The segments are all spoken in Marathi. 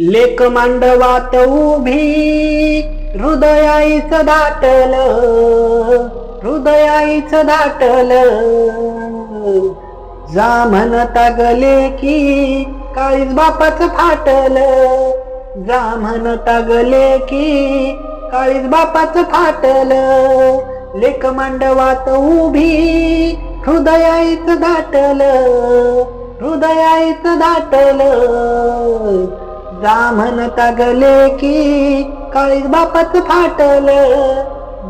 लेख मांडवात उभी हृदयाईच दाटल हृदयाईच दाटल जा म्हणता गले की काळीज बापाच फाटल. जा म्हणता गले की काळीज बापाच फाटल. लेख मांडवात उभी हृदयाईच दाटल हृदयाईच दाटल. जामन म्हणता गले की काळीज बापाच फाटल.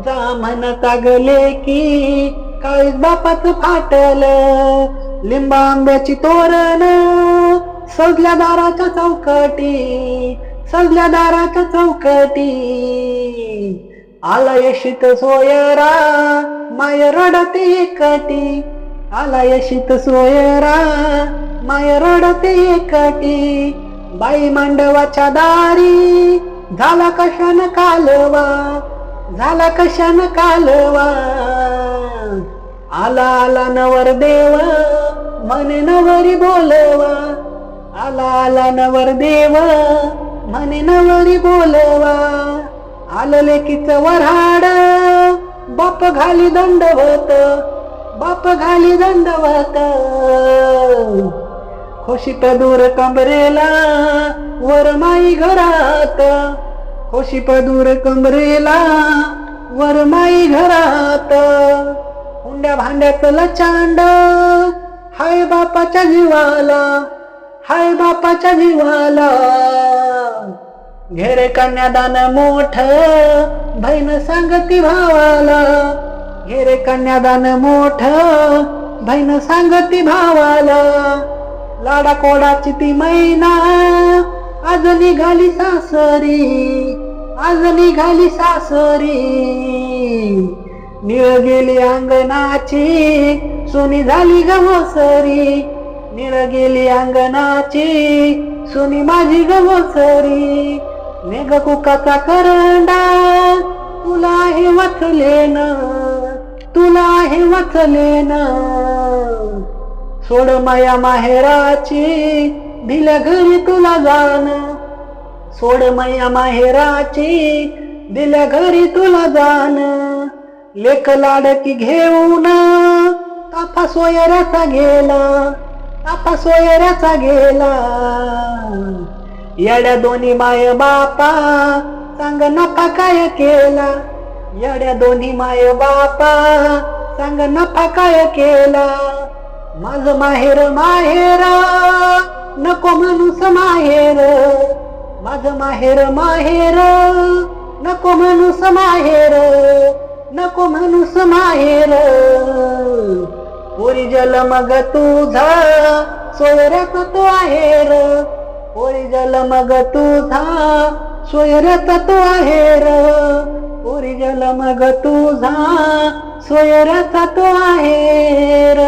जामन म्हणता गले की काळीज बापाच फाटल. लिंबा आंब्याची तोरण सजल्या दाराच्या चौकटी सजल्या दाराच्या चौकटी. आला यशित सोयरा माय रडते एकटी. आला यशित सोयरा माय रडते एकटी. बाई मांडवाच्या दारी झाला कशान कालवा झाला कशान कालवा. आला आला नवर देव म्हणे नवरी बोलवा. आला आला नवर देव म्हणे नवरी बोलवा. आलं लेकीच वराड बाप घाली दंडवत बाप घाली दंडवत. खुशीत दूर कमरेला वर माई घरात. खुशीप दूर कमरेला वर माई घरात. हुंड्या भांड्यातला लचांड हाय बापाच्या जीवाला हाय बापाच्या जीवाला. घेरे कन्यादान मोठ बहीण सांगती भावाला. घेरे कन्यादान मोठ बहीण सांगती भावाला. लाडा कोडाची ती मैना. आज निघाली सासरी आज निघाली सासरी. निळ गेली अंगणाची सुनी झाली गवसरी निळ गेली अंगणाची सुनी माझी गवसरी मेघ कुकाचा करंडा तुला हे वचले ना तुला हे वचले ना सोड माया माहेराची भिल घरी तुला जाण. सोड माया माहेराची दिल घरी तुला जाण. लेख लाडकी घेऊन तापा सोयऱ्याचा गेला तापा सोयऱ्याचा गेला. येड्या दोन्ही माय बापा सांग नफा काय केला. येड्या दोन्ही माय बापा सांग नफा काय केला. माझ माहेर माहेर नको माणूस माहेर. माझ माहेर माहेर नको माणूस माहेर. नको माणूस माहेर. पोरी जल मग तुझा सोयऱ्याचा तो आहेर. पोरी जल मग तुझा सोयऱ्याचा तो आहेर. पोरी जल मग तुझा सोयऱ्याचा तो आहेर.